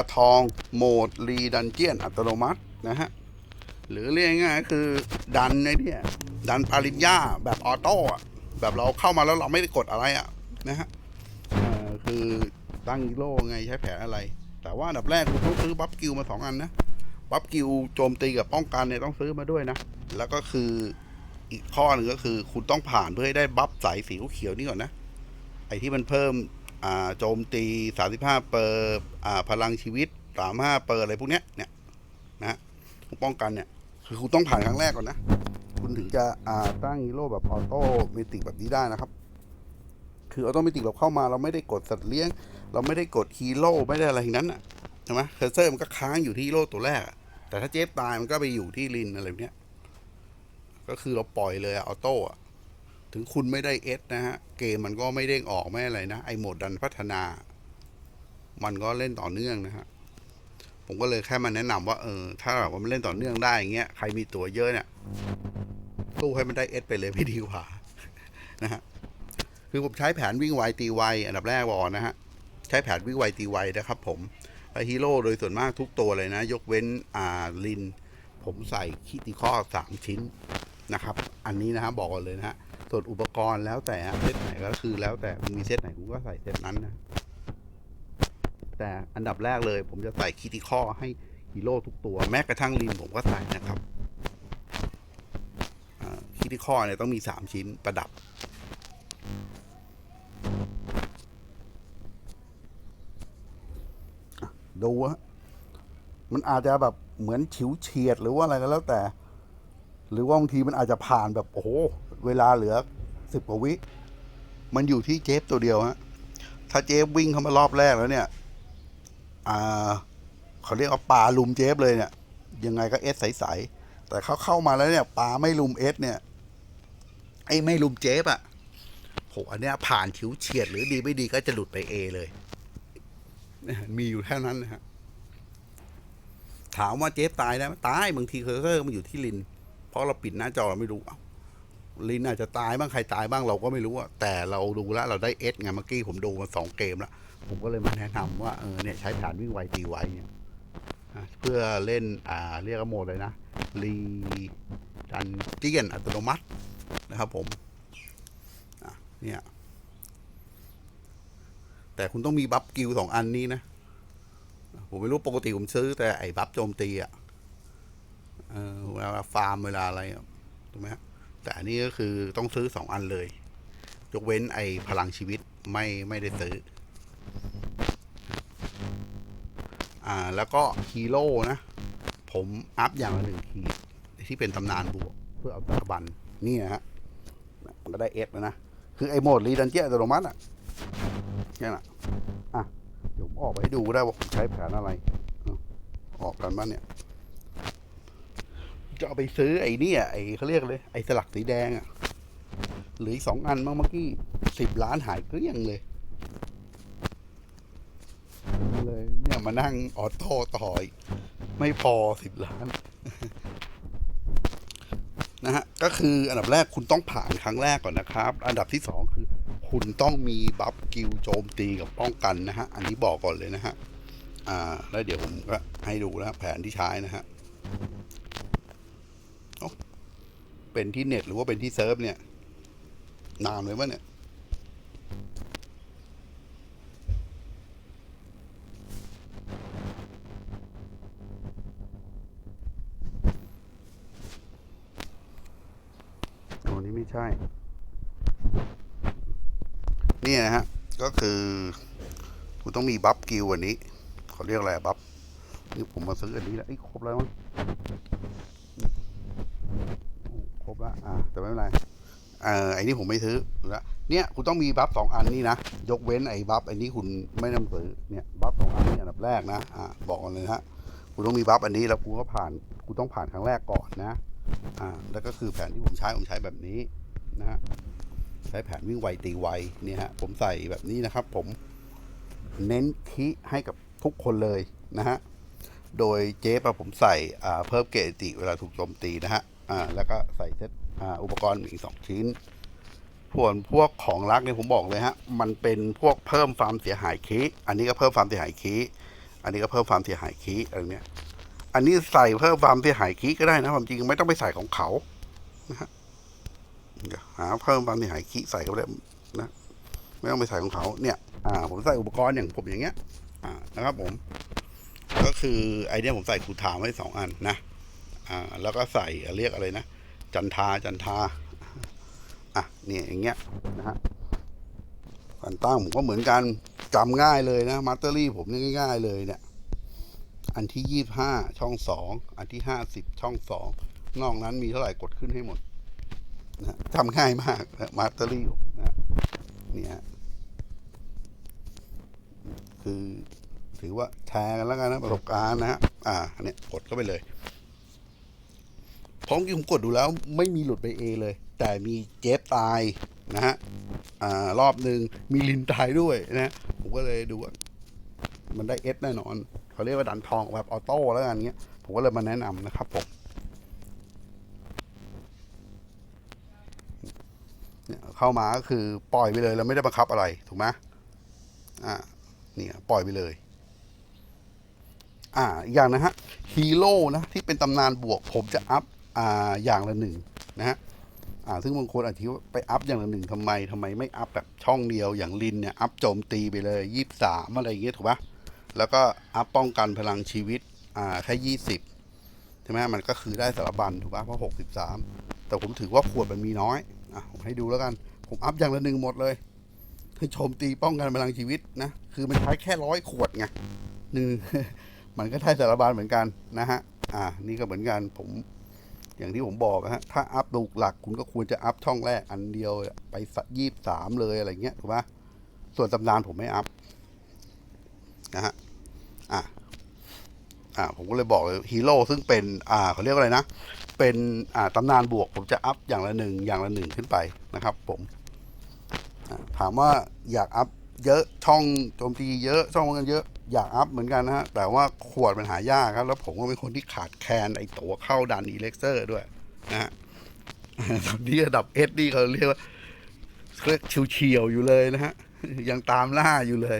ระทองโหมดรีดันเจียนอัตโนมัตินะฮะ หรือเรียกง่ายๆคือดันในเนี่ยดันปาริญญาแบบออโต้อะแบบเราเข้ามาแล้วเราไม่ได้กดอะไรอะนะฮะคือตั้งโร่ไงใช้แผนอะไร แต่ว่าอันดับแรกคุณต้องซื้อบัฟกิลมาสองอันนะบัฟกิลโจมตีกับป้องกันเนี่ยต้องซื้อมาด้วยนะ แล้วก็คืออีกข้อหนึ่งก็คือ คุณต้องผ่านเพื่อให้ได้บัฟสายสีเขียวนี่ก่อนนะ ไอ้ที่มันเพิ่ม โจมตี 35 เปอร์อพลังชีวิต 35 เปอร์อะไรพวกเนี้ยเนี่ยนะคุณป้องกันเนี่ยคือคุณต้องผ่านครั้งแรกก่อนนะ คุณถึงจะตั้งฮีโร่แบบออโต้เมติกแบบนี้ได้นะครับ คือออโต้เมติกเราเข้ามาเราไม่ได้กดสัตว์เลี้ยง เราไม่ได้กดฮีโร่ไม่ได้อะไรทั้งนั้นอะใช่ไหมเคอร์เซอร์มันก็ค้างอยู่ที่ฮีโร่ตัวแรก แต่ถ้าเจฟตายมันก็ไปอยู่ที่ลินอะไรแบบเนี้ยก็คือเราปล่อยเลยอออโต้อะ ถึงคุณไม่ได้เอสนะฮะ เกมมันก็ไม่เด้งออกไม่อะไรนะ ไอโหมดดันพัฒนา มันก็เล่นต่อเนื่องนะฮะ ผมก็เลยแค่มาแนะนำว่าเออถ้าแบบว่ามันเล่นต่อเนื่องได้อย่างเงี้ยใครมีตัวเยอะเนี่ยสู้ให้มันได้เอสไปเลยไม่ดีกว่านะฮะคือผมใช้แผนวิ่งไวตีไวอันดับแรกบอกนะฮะ ใช้แผนวิ่งไวตีไวนะครับ ผมไอฮีโร่โดยส่วนมากทุกตัวเลยนะ ยกเว้นอ่าลิน ผมใส่คิติคอสามชิ้นนะครับ อันนี้นะฮะบอกก่อนเลยนะฮะ ส่วนอุปกรณ์แล้วแต่เซตไหนก็คือแล้วแต่มีเซตไหนคุณก็ใส่เซตนั้นนะแต่อันดับแรกเลย ผมจะใส่คิติคอให้ฮีโร่ทุกตัว แม้กระทั่งลินผมก็ใส่นะครับคิติคอเนี่ยต้องมีสามชิ้นประดับ ดูฮะมันอาจจะแบบเหมือนฉิวเฉียดหรือว่าอะไรก็แล้วแต่ หรือว่าบางทีมันอาจจะผ่านแบบโอ้โหเวลาเหลือสิบกว่าวิ มันอยู่ที่เจฟตัวเดียวฮะถ้าเจฟวิ่งเข้ามารอบแรกแล้วเนี่ยอ่าเขาเรียกว่าปลาลุมเจฟเลยเนี่ย ยังไงก็เอสใสๆแต่เขาเข้ามาแล้วเนี่ยปลาไม่ลุมเอสเนี่ยไอ้ไม่ลุมเจฟอะ่ะโหอันเนี้ยผ่านฉิวเฉียดหรือดีไม่ดีก็จะหลุดไปเอเลย มีอยู่แค่นั้นนะฮะถามว่าเจฟตายได้ไหมตายบางทีเคอร์เซอร์มันอยู่ที่ลิน เพราะเราปิดหน้าจอเราไม่รู้ลินอาจจะตายบ้างใครตายบ้างเราก็ไม่รู้อะแต่เราดูแล้วเราได้เอสไงเมื่อกี้ผมดูมาสองเกมแล้วผมก็เลยมาแนะนำว่าเออเนี่ยใช้ฐานวิ่งไวตีไวเนี่ยเพื่อเล่นอ่าเรียกว่าโหมดเลยนะรีดันเจียนอัตโนมัตินะครับผมอะเนี่ยแต่คุณต้องมีบัฟกิลสองอันนี้นะ ผมไม่รู้ปกติผมซื้อแต่ไอ้บัฟโจมตีอะเออ เวลาฟาร์มเวลาอะไรถูกไหมฮะแต่อันนี้ก็คือต้องซื้อสองอันเลย ยกเว้นไอ้พลังชีวิตไม่ไม่ได้ซื้อ อ่าแล้วก็ฮีโร่นะ ผมอัพอย่างละหนึ่งขีดที่เป็นตำนานบวก เพื่อเอาตะบัน นี่นะฮะมันก็ได้เอสแล้วนะ คือไอ้โหมดรีดันเจียอัตโนมัติอะนี่แหละอะ เดี๋ยวผมออกไปให้ดูได้ว่าผมใช้แผนอะไร อออกกันบ้านเนี่ย จะเอาไปซื้อไอ้นี่ยไอ้เขาเรียกเลยไอ้สลักสีแดงอะหลืออีกสองอันมั้งเมื่อกี้สิบล้านหายเกลี้ยงเลย เลยเนี่ยมานั่งออโต้ต่อยไม่พอสิบล้าน นะฮะ ก็คืออันดับแรกคุณต้องผ่านครั้งแรกก่อนนะครับ อันดับที่สองคือ คุณต้องมีบัฟกิลโจมตีกับป้องกันนะฮะ อันนี้บอกก่อนเลยนะฮะ อ่า แล้วเดี๋ยวผมก็ให้ดูนะแผนที่ใช้นะฮะโอ้ เป็นที่เน็ตหรือว่าเป็นที่เซิร์ฟเนี่ย นานเลยวะเนี่ยตัวนี้ไม่ใช่ นี่นะฮะ ก็คือ คุณต้องมีบัฟกิลอันนี้ เขาเรียกอะไรบัฟนี่ผมมาซื้ออันนี้แล้วไอ้ครบแล้วมั้ง ครบแล้วอ่าแต่ไม่เป็นไรเอ่อไอ้นี่ผมไม่ซื้อแล้วเนี่ยคุณต้องมีบัฟสองอันนี่นะ ยกเว้นไอ้บัฟไอ้นี้คุณไม่ต้องซื้อเนี่ยบัฟสองอันนี้อันดับแรกนะอ่าบอกกันเลยนะฮะคุณต้องมีบัฟอันนี้แล้วคุณก็ผ่านคุณต้องผ่านครั้งแรกก่อนนะอ่าแล้วก็คือแผนที่ผมใช้ผมใช้แบบนี้นะฮะใช้แผนวิ่งไวตีไวเนี่ยฮะผมใส่แบบนี้นะครับ ผมเน้นคิให้กับทุกคนเลยนะฮะโดยเจ๊ปะผมใส่อ่าเพิ่มเกติเวลาถูกโจมตีนะฮะ อ่าแล้วก็ใส่เซตอ่าอุปกรณ์อีกสองชิ้น ส่วนพวกของรักเนี่ยผมบอกเลยฮะ มันเป็นพวกเพิ่มความเสียหายคีอันนี้ก็เพิ่มความเสียหายคีอันนี้ก็เพิ่มความเสียหายคีอะไรเนี้ยอันนี้ใส่เพิ่มความเสียหายคีก็ได้นะความจริงไม่ต้องไปใส่ของเขานะฮะหาเพิ่มความเสียหายคีใส่ก็ได้นะไม่ต้องไปใส่ของเขาเนี่ย อ่า ผมใส่อุปกรณ์อย่างผมอย่างเงี้ย อ่า นะครับผม ก็คือไอเนี้ยผมใส่คูถามไว้สองอันนะ อ่าแล้วก็ใส่เรียกอะไรนะ จันทาจันทาอะเนี่ยอย่างเงี้ยนะฮะการตั้งผมก็เหมือนกันจำง่ายเลยนะมาสเตอรี่ผมนี่ง่าย ๆ เลยเนี่ย อันที่ยี่ห้าช่องสองอันที่ห้าสิบช่องสองนอกนั้นมีเท่าไหร่กดขึ้นให้หมดนะจำง่ายมากมาสเตอรี่นะเนี่ยคือถือว่าแชร์กันแล้วกันนะประสบการณ์นะฮะอ่าเนี่ยกดเข้าไปเลย พราะเมื่อกี้ผมกดดูแล้วไม่มีหลุดไปเอเลย แต่มีเจฟตายนะฮะอ่ารอบหนึ่งมีลินตายด้วยนะผมก็เลยดูว่ามันได้เอสแน่นอนเขาเรียกว่าดันทองแบบออโต้แล้วกันเงี้ยผมก็เลยมาแนะนำนะครับผมเข้ามาก็คือปล่อยไปเลยเราไม่ได้บังคับอะไรถูกไหมอ่าเนี่ยปล่อยไปเลย อ่าอย่างนะฮะฮีโร่นะที่เป็นตำนานบวกผมจะอัพ อย่างละหนึ่งนะฮะซึ่งบางคนอาจจะคิว่าไปอัพอย่างละหนึ่งทำไมทำไมไม่อัพแบบช่องเดียวอย่างลินเนี่ยอัพโจมตีไปเลยยี่สามอะไรอย่างเงี้ยถูกปะแล้วก็อัพป้องกันพลังชีวิตแค่ยี่สิบใช่ไหมมันก็คือได้สารบัญถูกปะเพราะหกสิบสามแต่ผมถือว่าขวดมันมีน้อยอะผมให้ดูแล้วกัน ผมอัพอย่างละหนึ่งหมดเลยคือโจมตีป้องกันพลังชีวิตนะคือมันใช้แค่ร้อยขวดไงหนึ่งมันก็ได้สารบานเหมือนกันนะฮะอ่านี่ก็เหมือนกันผม อย่างที่ผมบอกอะฮะถ้าอัพดูหลักคุณก็ควรจะอัพช่องแรกอันเดียวไปยี่สามเลยอะไรเงี้ยถูกปะส่วนตำนานผมไม่อัพนะฮะอ่าอ่าผมก็เลยบอกเลยฮีโร่ซึ่งเป็น อ่าเขาเรียกว่าอะไรนะ เป็นอ่าตำนานบวก ผมจะอัพอย่างละหนึ่งอย่างละหนึ่งขึ้นไปนะครับ ผมถามว่าอยากอัพ เยอะช่องโจมตีเยอะช่องกันเยอะอยากอัพเหมือนกันนะฮะ แต่ว่าขวดมันหายากครับ แล้วผมก็เป็นคนที่ขาดแคลนไอตัวเข้าดันอีเล็กเซอร์ด้วยนะฮะตอนนี้ระดับเอสนี่เขาเรียกว่าเรียกเฉียวๆอยู่เลยนะฮะ ยังตามล่าอยู่เลย